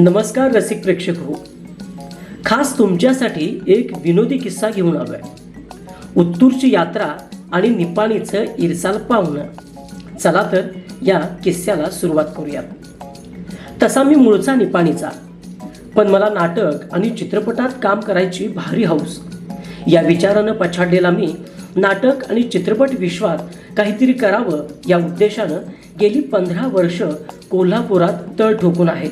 नमस्कार रसिक प्रेक्षक हो. खास तुमच्यासाठी एक विनोदी किस्सा घेऊन आलो आहे उत्तूरची यात्रा आणि निपाणीचं इरसाल पाहुणं. चला तर या किस्स्याला सुरुवात करूयात. तसा मी मूळचा निपाणीचा. पण मला नाटक आणि चित्रपटात काम करायची भारी हौस. या विचारानं पछाडलेला मी नाटक आणि चित्रपट विश्वात काहीतरी करावं या उद्देशानं गेली पंधरा वर्ष कोल्हापुरात तळ ठोकून आहेत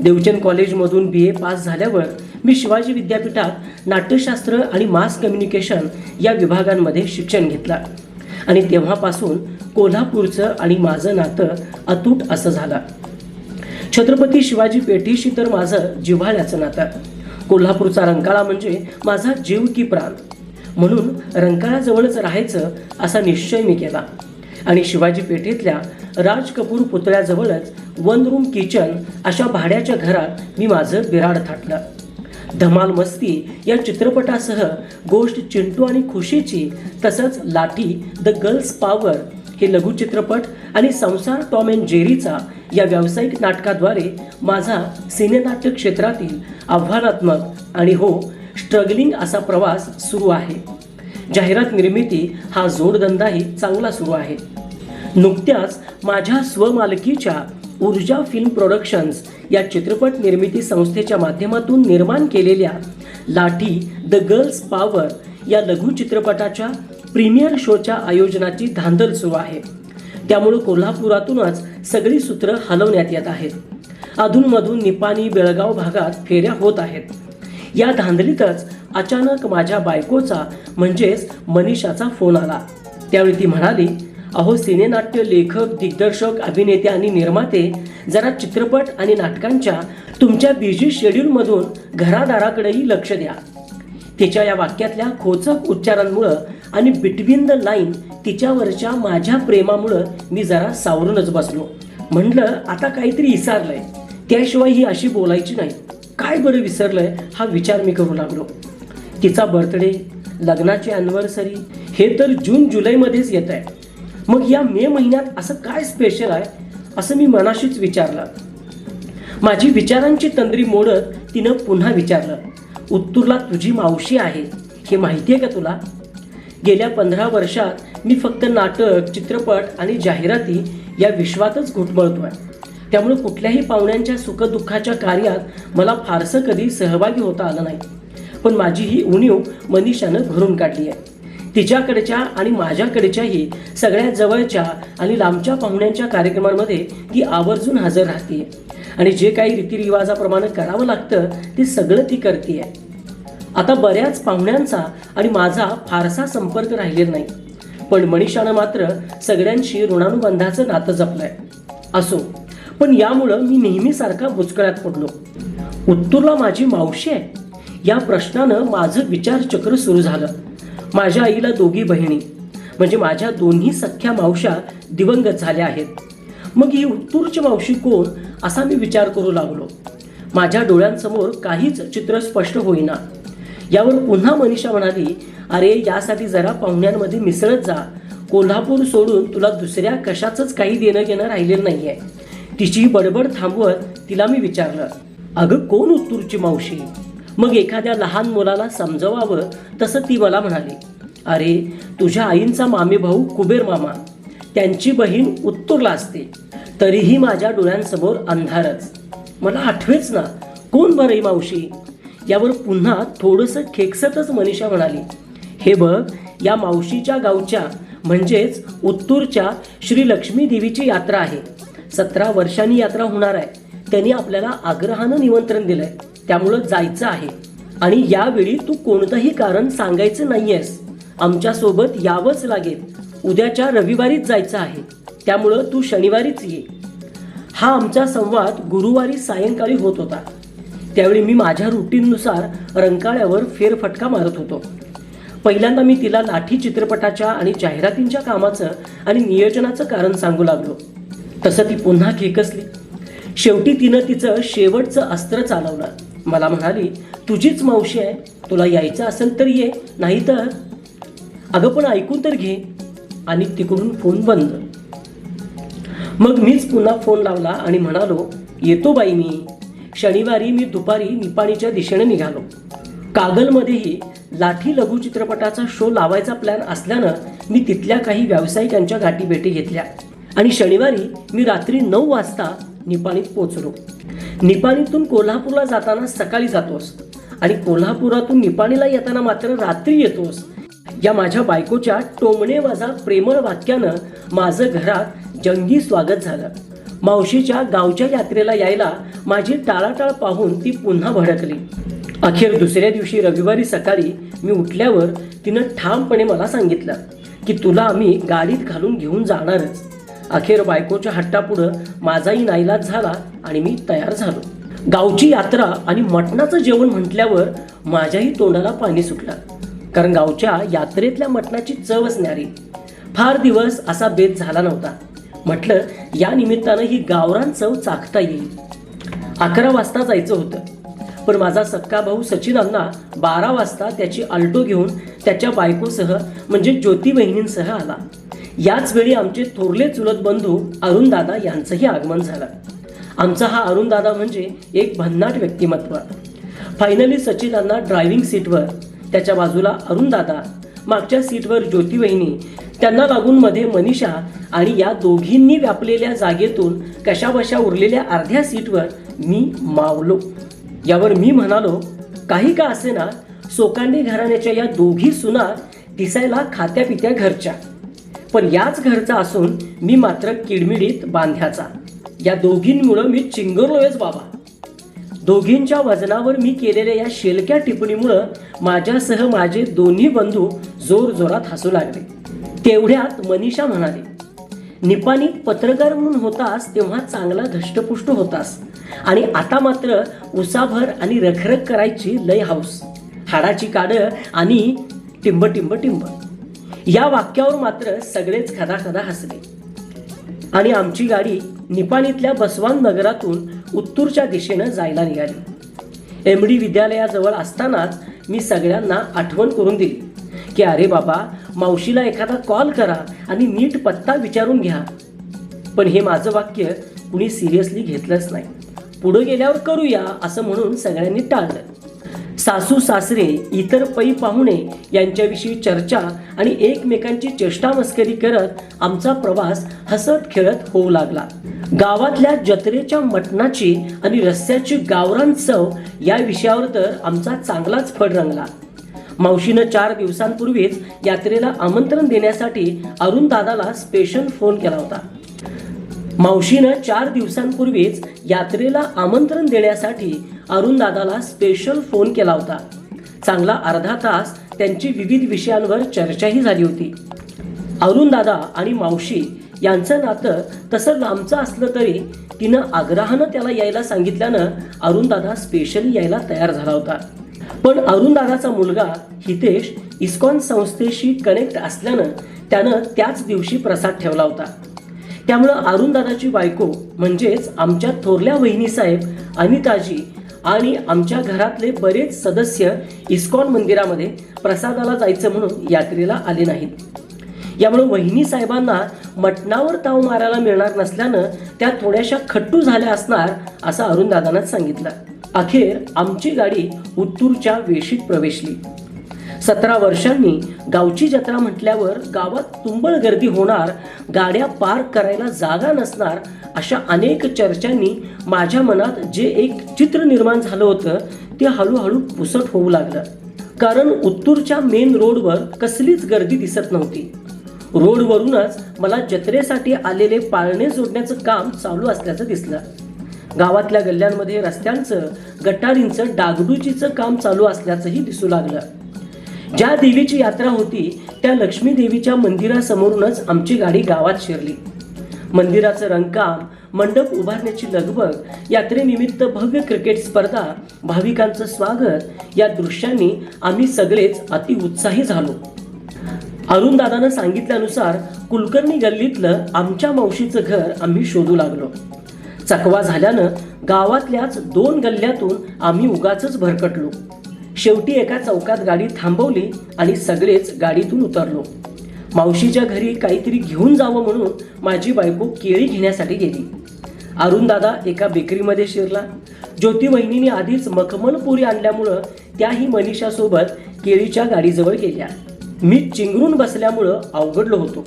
देवचंद कॉलेजमधून बी ए पास झाल्यावर मी शिवाजी विद्यापीठात नाट्यशास्त्र आणि मास कम्युनिकेशन या विभागांमध्ये शिक्षण घेतलं. आणि तेव्हापासून कोल्हापूरचं आणि माझं नातं अतूट असं झालं. छत्रपती शिवाजी पेठीशी तर माझं जिव्हाळ्याचं नातं. कोल्हापूरचा रंकाळा म्हणजे माझा जीव की प्राण. म्हणून रंकाळाजवळच राहायचं असा निश्चय मी केला. आणि शिवाजी पेठेतल्या राज कपूर पुतळ्याजवळच वन रूम किचन अशा भाड्याच्या घरात मी माझं बिराड थाटलं. धमाल मस्ती या चित्रपटासह गोष्ट चिंटू आणि खुशीची तसंच लाठी द गर्ल्स पॉवर हे लघुचित्रपट आणि संसार टॉम अँड जेरीचा या व्यावसायिक नाटकाद्वारे माझा सिनेनाट्य क्षेत्रातील आव्हानात्मक आणि हो स्ट्रगलिंग असा प्रवास सुरू आहे. जाहिरात निर्मिती हा जोडधंदाही चांगला सुरू आहे. नुकत्याच माझ्या स्वमालकीच्या ऊर्जा फिल्म प्रोडक्शन्स या चित्रपट निर्मिती संस्थेच्या माध्यमातून निर्माण केलेल्या लाठी द गर्ल्स पॉवर या लघुचित्रपटाच्या प्रीमियर शोच्या आयोजनाची धांदल सुरू आहे. त्यामुळे कोल्हापुरातूनच सगळी सूत्र हलवण्यात येत आहेत. अधूनमधून निपाणी बेळगाव भागात फेऱ्या होत आहेत. या धांदलीतच अचानक माझ्या बायकोचा म्हणजेच मनीषाचा फोन आला. त्यावेळी ती म्हणाली अहो सिनेनाट्य लेखक दिग्दर्शक अभिनेते आणि निर्माते जरा चित्रपट आणि नाटकांच्या तुमच्या बिझी शेड्यूलमधून घरादाराकडेही लक्ष द्या. तिच्या या वाक्यातल्या खोचक उच्चारांमुळं आणि बिटवीन द लाईन तिच्यावरच्या माझ्या प्रेमामुळं मी जरा सावरूनच बसलो. म्हणलं आता काहीतरी इसारलंय त्याशिवाय ही अशी बोलायची नाही. काय बरं विसरलंय? हा विचार मी करू लागलो. तिचा बर्थडे लग्नाची अॅनिव्हर्सरी हे तर जून जुलैमध्येच येत आहे. मग या मे महिन्यात असं काय स्पेशल आहे असं मी मनाशीच विचारलं. माझी विचारांची तंद्री मोडत तिनं पुन्हा विचारलं उत्तूरला तुझी मावशी आहे हे माहिती आहे का तुला? गेल्या पंधरा वर्षात मी फक्त नाटक चित्रपट आणि जाहिराती या विश्वातच घुटमळतोय त्यामुळे कुठल्याही पाहुण्यांच्या सुखदुःखाच्या कार्यात मला फारसं कधी सहभागी होता आलं नाही. पण माझी ही उणीव मनीषानं भरून काढली आहे. तिच्याकडच्या आणि माझ्याकडच्याही सगळ्या जवळच्या आणि लांबच्या पाहुण्यांच्या कार्यक्रमांमध्ये ती आवर्जून हजर राहते आणि जे काही रीतिरिवाजाप्रमाणे करावं लागतं ते सगळं ती करते आता बऱ्याच पाहुण्यांचा आणि माझा फारसा संपर्क राहिलेला नाही. पण मनीषानं मात्र सगळ्यांशी ऋणानुबंधाचं नातं जपलंय. असो पण यामुळं मी नेहमीसारखा भुचकळ्यात पडलो. उत्तूरला माझी मावशी आहे. या प्रश्नानं माझं विचारचक्र सुरू झालं. माझ्या आईला दोघी बहिणी म्हणजे माझ्या दोन्ही सख्ख्या मावशा दिवंगत झाल्या आहेत. मग ही उत्तूरची मावशी कोण असा मी विचार करू लागलो. माझ्या डोळ्यांसमोर काहीच चित्र स्पष्ट होईना. यावर पुन्हा मनीषा म्हणाली अरे यासाठी जरा पाहुण्यांमध्ये मिसळत जा. कोल्हापूर सोडून तुला दुसऱ्या कशाचंच काही देणं घेणं राहिलेलं नाहीये. तिची बडबड थांबवत तिला मी विचारलं अगं कोण उत्तूरची मावशी? मग एखाद्या लहान मुलाला समजवावं तसं ती मला म्हणाली अरे तुझ्या आईंचा मामी भाऊ कुबेर मामा त्यांची बहीण उत्तूरला असते तरीही माझ्या डोळ्यांसमोर अंधारच. मला आठवेच ना कोण बरं ही मावशी? यावर पुन्हा थोडंसं खेकसतच मनीषा म्हणाली हे बघ या मावशीच्या गावच्या म्हणजेच उत्तूरच्या श्री लक्ष्मी देवीची यात्रा आहे. सतरा वर्षांनी यात्रा होणार आहे. त्यांनी आपल्याला आग्रहानं निमंत्रण दिलंय. त्यामुळं जायचं आहे. आणि यावेळी तू कोणतंही कारण सांगायचं नाहीयेस. आमच्यासोबत यावंच लागेल. उद्याच्या रविवारीच जायचं आहे. त्यामुळं तू शनिवारीच ये. हा आमचा संवाद गुरुवारी सायंकाळी होत होता. त्यावेळी मी माझ्या रुटीननुसार रंकाळ्यावर फेरफटका मारत होतो. पहिल्यांदा मी तिला लाठी चित्रपटाच्या आणि जाहिरातींच्या कामाचं आणि नियोजनाचं कारण सांगू लागलो. तसं ती पुन्हा खेकसली. शेवटी तिनं तिचं शेवटचं अस्त्र चालवलं. मला म्हणाली तुझीच मावशी आहे तुला यायचं असेल तर ये नाही तर अगं पण ऐकून तर घे आणि तिकडून फोन बंद. मग मीच पुन्हा फोन लावला आणि म्हणालो येतो बाई मी. शनिवारी मी दुपारी निपाणीच्या दिशेने निघालो. कागलमध्येही लाठी लघुचित्रपटाचा शो लावायचा प्लॅन असल्यानं मी तिथल्या काही व्यावसायिकांच्या गाठीभेटी घेतल्या आणि शनिवारी मी रात्री नऊ वाजता निपाणीत पोचलो निपाणीतून कोल्हापूरला जाताना सकाळी जातोस आणि कोल्हापुरातून निपाणीला येताना मात्र रात्री येतोस या माझ्या बायकोच्या टोमणे वाजा प्रेमळ वाक्यानं माझं घरात जंगी स्वागत झालं. मावशीच्या गावच्या यात्रेला यायला माझी टाळाटाळ पाहून ती पुन्हा भडकली. अखेर दुसऱ्या दिवशी रविवारी सकाळी मी उठल्यावर तिनं ठामपणे मला सांगितलं की तुला आम्ही गाडीत घालून घेऊन जाणारच. अखेर बायकोच्या हट्टापुढं माझाही नाईलाज झाला आणि मी तयार झालो. गावची यात्रा आणि मटणाचं जेवण म्हटल्यावर माझ्याही तोंडाला पाणी सुटलं. कारण गावच्या यात्रेतल्या मटणाची चवच न्यारी फार दिवस असा बेत झाला नव्हता. म्हटलं या निमित्तानं ही गावरान चव चाखता येईल. अकरा वाजता जायचं होतं. पण माझा सक्का भाऊ सचिनांना बारा वाजता त्याची अल्टो घेऊन त्याच्या बायकोसह म्हणजे ज्योती बहिणींसह आला. याच वेळी आमचे थोरले चुलत बंधू अरुणदादा यांचंही आगमन झालं. आमचा हा अरुणदादा म्हणजे एक भन्नाट व्यक्तिमत्व. फायनली सचिनांना ड्रायव्हिंग सीटवर त्याच्या बाजूला अरुणदादा मागच्या सीटवर ज्योती वहिनी त्यांना लागून मध्ये मनीषा आणि या दोघींनी व्यापलेल्या जागेतून कशाबशा उरलेल्या अर्ध्या सीटवर मी मावलो. यावर मी म्हणालो काही का असे ना सोकांडी घराण्याच्या या दोघी सुना दिसायला खात्यापित्या घरच्या. पण याच घरचा असून मी मात्र किडमिडीत बांध्याचा. या दोघींमुळं मी चिंगरलोयच बाबा. दोघींच्या वजनावर मी केलेल्या या शेलक्या टिप्पणीमुळं माझ्यासह माझे दोन्ही बंधू जोर जोरात हसू लागले. तेवढ्यात मनीषा म्हणाली निपाणीत पत्रकार म्हणून होतास तेव्हा चांगला धष्टपुष्ट होतास. आणि आता मात्र उसाभर आणि रखरख करायची लय हाऊस. हाडाची काडं आणि टिंब टिंब टिंब. या वाक्यावर मात्र सगळेच खदा खदा हसले. आणि आमची गाडी निपाणीतल्या बसवान नगरातून उत्तूरच्या दिशेनं जायला निघाली. एम डी विद्यालयाजवळ असतानाच मी सगळ्यांना आठवण करून दिली की अरे बाबा मावशीला एखादा कॉल करा आणि नीट पत्ता विचारून घ्या. पण हे माझं वाक्य कुणी सिरियसली घेतलंच नाही. पुढं गेल्यावर करूया असं म्हणून सगळ्यांनी टाळलं. सासू सासरे इतर पै पाहुणे यांच्याविषयी चर्चा आणि एकमेकांची चेष्टा मस्करी करत आमचा प्रवास हसत खेळत होऊ लागला. गावातल्या जत्रेच्या मटणाची आणि रस्त्याची गावरान चव या विषयावर तर आमचा चांगलाच फड रंगला. मावशीनं चार दिवसांपूर्वीच यात्रेला आमंत्रण देण्यासाठी अरुण दादाला स्पेशल फोन केला होता. मावशीनं चार दिवसांपूर्वीच यात्रेला आमंत्रण देण्यासाठी अरुणदादाला स्पेशल फोन केला होता. चांगला अर्धा तास त्यांची विविध विषयांवर चर्चाही झाली होती. अरुणदादा आणि मावशी यांचं नातं तसं लांबचं असलं तरी तिनं आग्रहानं त्याला यायला सांगितल्यानं अरुणदादा स्पेशली यायला तयार झाला होता. पण अरुणदादाचा मुलगा हितेश इस्कॉन संस्थेशी कनेक्ट असल्यानं त्यानं त्याच दिवशी प्रसाद ठेवला होता. त्यामुळं अरुणदादाची बायको म्हणजेच आमच्या थोरल्या वहिनीसाहेब अनिताजी आणि आमच्या घरातले बरेच सदस्य इस्कॉन मंदिरामध्ये प्रसादाला जायचं म्हणून यात्रेला आले नाहीत. यामुळे वहिनी साहेबांना मटणावर ताव मारायला मिळणार नसल्यानं त्या थोड्याशा खट्टू झाल्या असणार असं अरुणदादानं सांगितलं. अखेर आमची गाडी उत्तूरच्या वेशीत प्रवेशली. सतरा वर्षांनी गावची जत्रा म्हटल्यावर गावात तुंबळ गर्दी होणार गाड्या पार्क करायला जागा नसणार अशा अनेक चर्चांनी माझ्या मनात जे एक चित्र निर्माण झालं होतं ते हळूहळू पुसट होऊ लागलं. कारण उत्तूरच्या मेन रोडवर कसलीच गर्दी दिसत नव्हती. रोडवरूनच मला जत्रेसाठी आलेले पाळणे जोडण्याचं काम चालू असल्याचं दिसलं. गावातल्या गल्ल्यांमध्ये रस्त्यांचं गटारींचं डागडुजीचं काम चालू असल्याचंही दिसू लागलं. ज्या देवीची यात्रा होती त्या लक्ष्मी देवीच्या मंदिरासमोरूनच आमची गाडी गावात शिरली. मंदिराचं रंगकाम मंडप उभारण्याची लगबग यात्रेनिमित्त भव्य क्रिकेट स्पर्धा भाविकांचं स्वागत या दृश्यांनी आम्ही सगळेच अतिउत्साही झालो. अरुणदादानं सांगितल्यानुसार कुलकर्णी गल्लीतलं आमच्या मावशीचं घर आम्ही शोधू लागलो. चकवा झाल्यानं गावातल्याच दोन गल्ल्यातून आम्ही उगाच भरकटलो. शेवटी एका चौकात गाडी थांबवली आणि सगळेच गाडीतून उतरलो. मावशीच्या घरी काहीतरी घेऊन जावं म्हणून माझी बायको केळी घेण्यासाठी गेली. अरुणदादा एका बेकरीमध्ये शिरला. ज्योती वहिनीने आधीच मखमलपुरी आणल्यामुळं त्याही मनीषासोबत केळीच्या गाडीजवळ गेल्या. मी चिंगरून बसल्यामुळं अवघडलो होतो.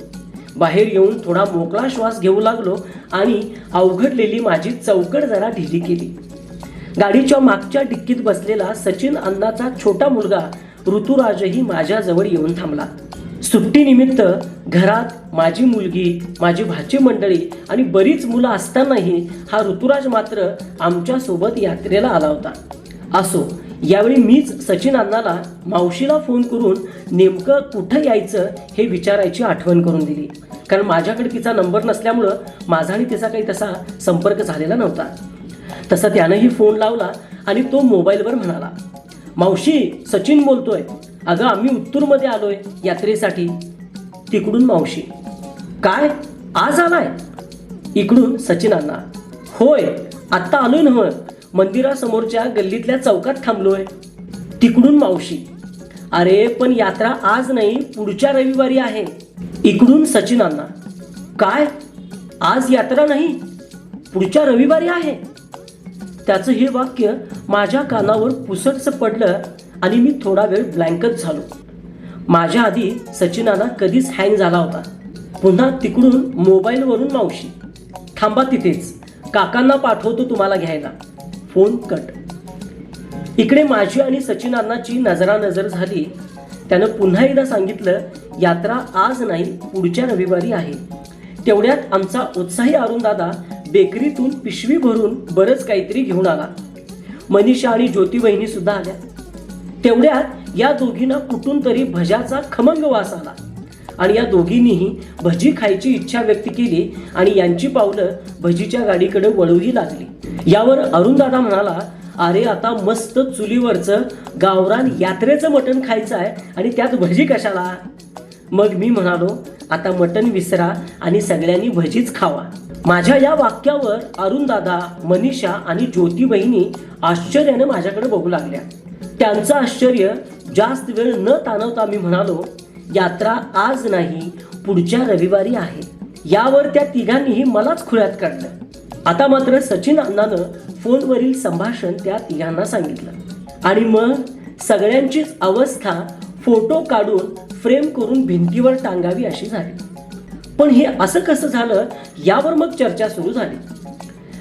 बाहेर येऊन थोडा मोकळा श्वास घेऊ लागलो आणि अवघडलेली माझी चौकट जरा ढिली केली. गाडीच्या मागच्या डिक्कीत बसलेला सचिन अण्णाचा छोटा मुलगा ऋतुराजही माझ्याजवळ येऊन थांबला. सुट्टीनिमित्त घरात माझी मुलगी माझी भाची मंडळी आणि बरीच मुलं असतानाही हा ऋतुराज मात्र आमच्यासोबत यात्रेला आला होता. असो यावेळी मीच सचिन अण्णाला मावशीला फोन करून नेमकं कुठं यायचं हे विचारायची आठवण करून दिली. कारण माझ्याकडे तिचा नंबर नसल्यामुळं माझा आणि तिचा काही तसा संपर्क झालेला नव्हता. तसा त्यानंही फोन लावला आणि तो मोबाईलवर म्हणाला मावशी सचिन बोलतोय. अगं आम्ही उत्तूरमध्ये आलोय यात्रेसाठी. तिकडून मावशी. काय? आज आलाय? इकडून सचिनांना होय आत्ता आलोय ना मंदिरासमोरच्या गल्लीतल्या चौकात थांबलोय. तिकडून मावशी. अरे पण यात्रा आज नाही पुढच्या रविवारी आहे. इकडून सचिनांना काय? आज यात्रा नाही पुढच्या रविवारी आहे? त्याचं हे वाक्य माझ्या कानावर पुसटचं पडलं आणि मी थोडा वेळ ब्लँकच झालो. माझ्या आधी सचिनाना कधीच हँग झाला होता. पुन्हा तिकडून मोबाईलवरून मावशी. थांबा तिथेच. काकांना पाठवतो तुम्हाला घ्यायला. Phone cut. इकडे माझी आणि सचिनांनाची नजरानजर झाली. त्यानं पुन्हा एकदा सांगितलं यात्रा आज नाही पुढच्या रविवारी आहे. तेवढ्यात आमचा उत्साही अरुणदादा बेकरीतून पिशवी भरून बरंच काहीतरी घेऊन आला. मनीषा आणि ज्योती सुद्धा आल्या. तेवढ्यात या दोघींना कुठून तरी भज्याचा खमंग वास आला. आणि या दोघींनीही भजी खायची इच्छा व्यक्त केली आणि यांची पावलं भजीच्या गाडीकडे वळूही लागली. यावर अरुणदादा म्हणाला अरे आता मस्त चुलीवरचं गावरान यात्रेचं मटण खायचं आहे आणि त्यात भजी कशाला? मग मी म्हणालो आता मटण विसरा आणि सगळ्यांनी भजीच खावा. माझ्या या वाक्यावर अरुणदादा मनीषा आणि ज्योती बहिणी आश्चर्याने माझ्याकडे बघू लागल्या. त्यांचं आश्चर्य जास्त वेळ न ताणवता मी म्हणालो यात्रा आज नाही पुढच्या रविवारी आहे. यावर त्या तिघांनीही मलाच खुळ्यात काढलं. आता मात्र सचिन अण्णानं फोनवरील संभाषण त्या तिघांना सांगितलं. आणि मग सगळ्यांचीच अवस्था फोटो काढून फ्रेम करून भिंतीवर टांगावी अशी झाली. पण हे असं कसं झालं? यावर मग चर्चा सुरू झाली.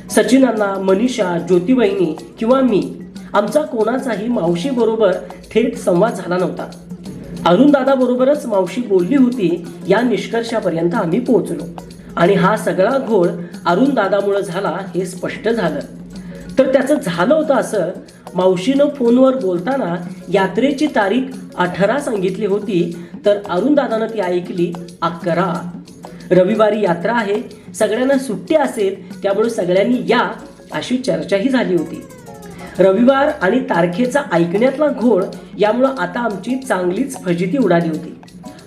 सचिनांना मनीषा ज्योतिबाईनी किंवा मी आमचा कोणाचाही मावशी बरोबर थेट संवाद झाला नव्हता. अरुणदादा बरोबरच मावशी बोलली होती या निष्कर्षापर्यंत आम्ही पोहोचलो. आणि हा सगळा घोळ अरुणदादामुळं झाला हे स्पष्ट झालं. तर त्याचं झालं होतं असं मावशीनं फोनवर बोलताना यात्रेची तारीख अठरा सांगितली होती तर अरुणदादानं ती ऐकली अकरा. रविवारी यात्रा आहे. सगळ्यांना सुट्टी असेल त्यामुळे सगळ्यांनी या अशी चर्चाही झाली होती. रविवार आणि तारखेचा ऐकण्यातला घोळ यामुळं आता आमची चांगलीच फजिती उडाली होती.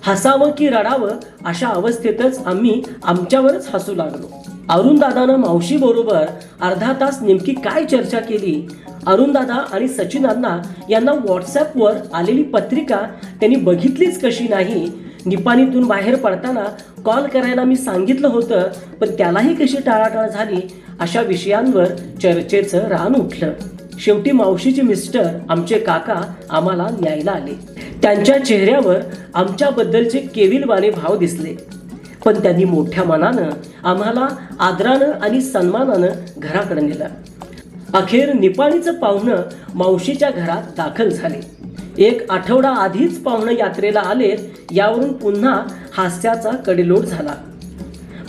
हसावं की रडावं अशा अवस्थेतच आम्ही आमच्यावरच हसू लागलो. अरुणदादानं मावशी बरोबर अर्धा तास नेमकी काय चर्चा केली? अरुणदादा आणि सचिनांना यांना व्हॉट्सॲपवर आलेली पत्रिका त्यांनी बघितलीच कशी नाही निपाणीतून बाहेर पडताना कॉल करायला मी सांगितलं होतं पण त्यालाही कशी टाळाटाळ झाली अशा विषयांवर चर्चेचं रान उठलं. शेवटी मावशीचे मिस्टर आमचे काका आम्हाला न्यायला आले. त्यांच्या चेहऱ्यावर आमच्याबद्दलचे केविलवाने भाव दिसले. पण त्यांनी मोठ्या मनानं आम्हाला आदरानं आणि सन्मानानं घराकडे नेलं. अखेर निपाणीचं पाहुणं मावशीच्या घरात दाखल झाले. एक आठवडा आधीच पाहुणं यात्रेला आलेत यावरून पुन्हा हास्याचा कडेलोट झाला.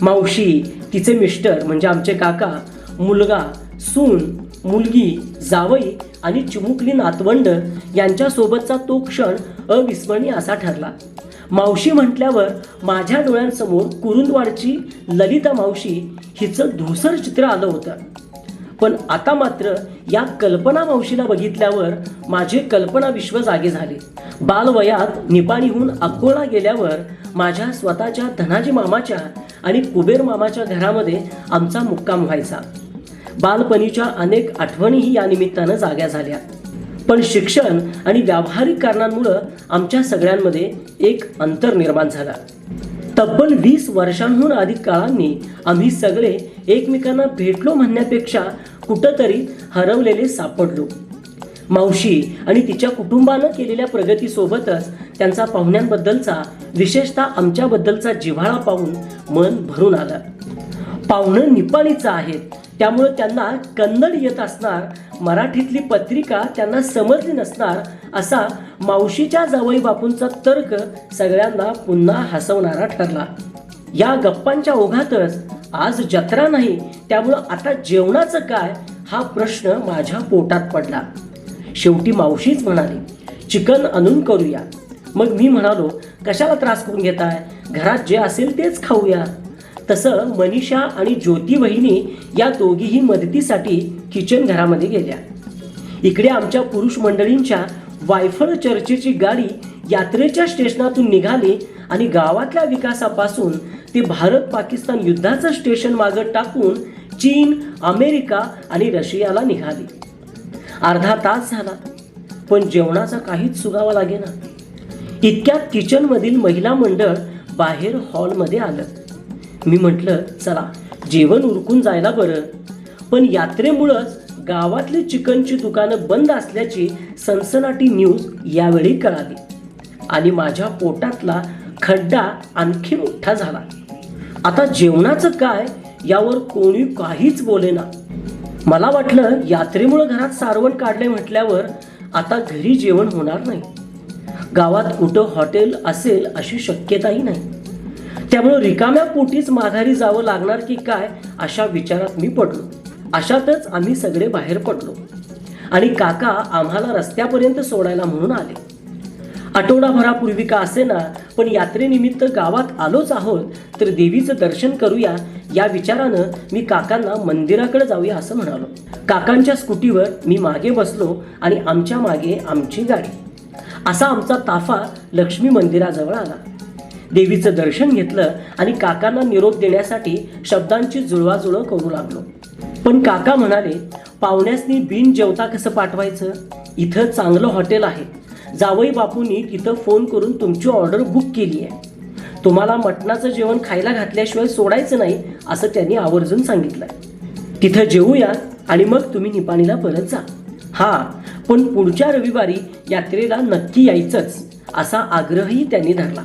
मावशी तिचे मिस्टर म्हणजे आमचे काका मुलगा सून मुलगी जावई आणि चिमुकली नातवंड यांच्यासोबतचा तो क्षण अविस्मरणीय असा ठरला. मावशी म्हटल्यावर माझ्या डोळ्यांसमोर कुरुंदवाडची ललिता मावशी हिचं धुसर चित्र आलं होतं. पण आता मात्र या कल्पना मावशीला बघितल्यावर माझे कल्पना विश्व जागे झाले. बालवयात निपाणीहून अकोला गेल्यावर माझ्या स्वतःच्या धनाजी मामाच्या आणि कुबेर मामाच्या घरामध्ये आमचा मुक्काम व्हायचा. बालपणीच्या अनेक आठवणीही या निमित्तानं जाग्या झाल्या. पण शिक्षण आणि व्यावहारिक कारणांमुळं आमच्या सगळ्यांमध्ये एक अंतर निर्माण झाला. तब्बल वीस वर्षांहून अधिक काळांनी आम्ही सगळे एकमेकांना भेटलो म्हणण्यापेक्षा कुठंतरी हरवलेले सापडलो. मावशी आणि तिच्या कुटुंबानं केलेल्या प्रगतीसोबतच त्यांचा पाहुण्यांबद्दलचा विशेषतः आमच्याबद्दलचा जिव्हाळा पाहून मन भरून आलं. पाहुणं निपाणीचं आहेत त्यामुळे त्यांना कन्नड येत असणार मराठीतली पत्रिका त्यांना समजली नसणार असा मावशीच्या जावई बापूंचा तर्क सगळ्यांना पुन्हा हसवणारा ठरला. या गप्पांच्या ओघातच आज जत्रा नाही त्यामुळं आता जेवणाचं काय हा प्रश्न माझ्या पोटात पडला. शेवटी मावशीच म्हणाली चिकन आणून करूया. मग मी म्हणालो कशाला त्रास करून घेताय? घरात जे असेल तेच खाऊया. तसं मनीषा आणि ज्योती वहिनी या दोघीही मदतीसाठी किचन घरामध्ये गेल्या. इकडे आमच्या पुरुष मंडळींच्या वायफळ चर्चेची गाडी यात्रेच्या स्टेशनातून निघाली आणि गावातल्या विकासापासून ती भारत पाकिस्तान युद्धाचं स्टेशन मागं टाकून चीन अमेरिका आणि रशियाला निघाली. अर्धा तास झाला पण जेवणाचा काहीच सुगावा लागेना. इतक्यात किचनमधील महिला मंडळ बाहेर हॉलमध्ये आलं. मी म्हटलं चला जेवण उरकून जायला बरं. पण यात्रेमुळंच गावातली चिकनची दुकानं बंद असल्याची सनसनाटी न्यूज यावेळी कळाली आणि माझ्या पोटातला खड्डा आणखी मोठा झाला. आता जेवणाचं काय यावर कोणी काहीच बोलेना मला वाटलं यात्रेमुळं घरात सारवण काढले म्हटल्यावर आता घरी जेवण होणार नाही. गावात कुठं हॉटेल असेल अशी शक्यताही नाही. त्यामुळं रिकाम्या पोटीच माघारी जावं लागणार की काय अशा विचारात मी पडलो. अशातच आम्ही सगळे बाहेर पडलो. आणि काका आम्हाला रस्त्यापर्यंत सोडायला म्हणून आले. आठवडाभरापूर्वी का असेना पण यात्रेनिमित्त गावात आलोच आहोत तर देवीचं दर्शन करूया. या विचारानं मी काकांना मंदिराकडे जाऊया असं म्हणालो. काकांच्या स्कूटीवर मी मागे बसलो आणि आमच्या मागे आमची गाडी. असा आमचा ताफा लक्ष्मी मंदिराजवळ आला. देवीचं दर्शन घेतलं आणि काकांना निरोप देण्यासाठी शब्दांची जुळवाजुळव करू लागलो. पण काका म्हणाले पाहुण्यासनी बिन जेवता कसं पाठवायचं? इथं चांगलं हॉटेल आहे. जावई बापूंनी तिथं फोन करून तुमची ऑर्डर बुक केली आहे. तुम्हाला मटणाचं जेवण खायला घातल्याशिवाय सोडायचं नाही असं त्यांनी आवर्जून सांगितलंय. तिथं जेवूया आणि मग तुम्ही निपाणीला परत जा. हा पण पुढच्या रविवारी यात्रेला नक्की यायचंच असा आग्रहही त्यांनी धरला.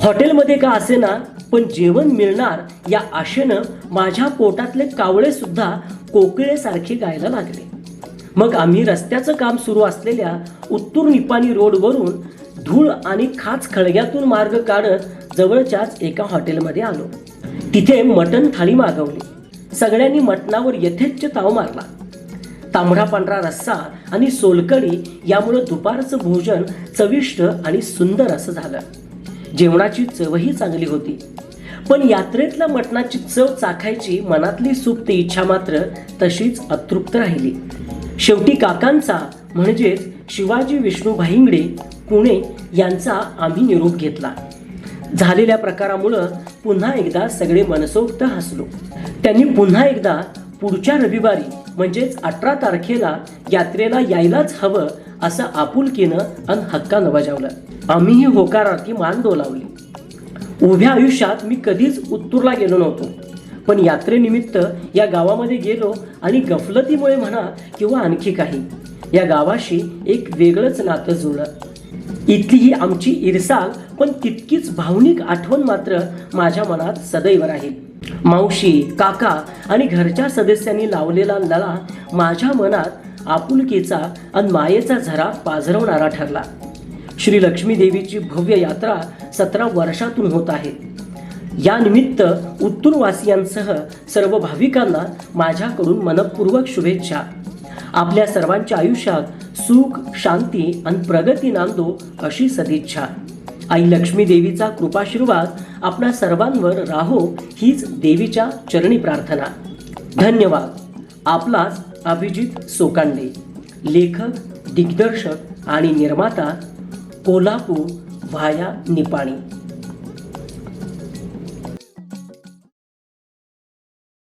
हॉटेलमध्ये का असे ना पण जेवण मिळणार या आशेनं माझ्या पोटातले कावळे सुद्धा कोकिळेसारखे गायला लागले. मग आम्ही रस्त्याचं काम सुरू असलेल्या उत्तूर निपाणी रोडवरून धूळ आणि खाच खळग्यातून मार्ग काढत जवळच्याच एका हॉटेलमध्ये आलो. तिथे मटण थाळी मागवली. सगळ्यांनी मटणावर यथेच्छ ताव मारला. तांबडा पांढरा रस्सा आणि सोलकडी यामुळं दुपारचं भोजन चविष्ट आणि सुंदर असं झालं. जेवणाची चवही चांगली होती. पण यात्रेतल्या मटणाची चव चाखायची मनातली सुप्त इच्छा मात्र तशीच अतृप्त राहिली. शेवटी काकांचा म्हणजेच शिवाजी विष्णू भाईंगडे पुणे यांचा आम्ही निरोप घेतला. झालेल्या प्रकारामुळं पुन्हा एकदा सगळे मनसोक्त हसलो. त्यांनी पुन्हा एकदा पुढच्या रविवारी म्हणजेच अठरा तारखेला यात्रेला यायलाच हवं असं आपुलकीनं अन हक्कानं बजावलं. आम्हीही होकारार्थी मान डोलावली. उभ्या आयुष्यात मी कधीच उत्तूरला गेलो नव्हतो. पण यात्रेनिमित्त या गावामध्ये गेलो आणि गफलतीमुळे म्हणा किंवा आणखी काही या गावाशी एक वेगळंच नातं जुळलं. इथली ही आमची इरसाल पण तितकीच भावनिक आठवण मात्र माझ्या मनात सदैव राहील. मावशी काका आणि घरच्या सदस्यांनी लावलेला लळा माझ्या मनात आपुलकीचा आणि मायेचा झरा पाझरवणारा ठरला. श्री लक्ष्मी देवीची भव्य यात्रा सतरा वर्षातून होत आहे. यानिमित्त उत्तूरवासियांसह सर्व भाविकांना माझ्याकडून मनपूर्वक शुभेच्छा. आपल्या सर्वांच्या आयुष्यात सुख शांती आणि प्रगती नांदो अशी सदिच्छा. आई लक्ष्मी देवीचा कृपाशीर्वाद आपल्या सर्वांवर राहो हीच देवीच्या चरणी प्रार्थना. धन्यवाद. आपलाच अभिजित सोकांडे. लेखक दिग्दर्शक आणि निर्माता कोल्हापूर व्हाया निपाणी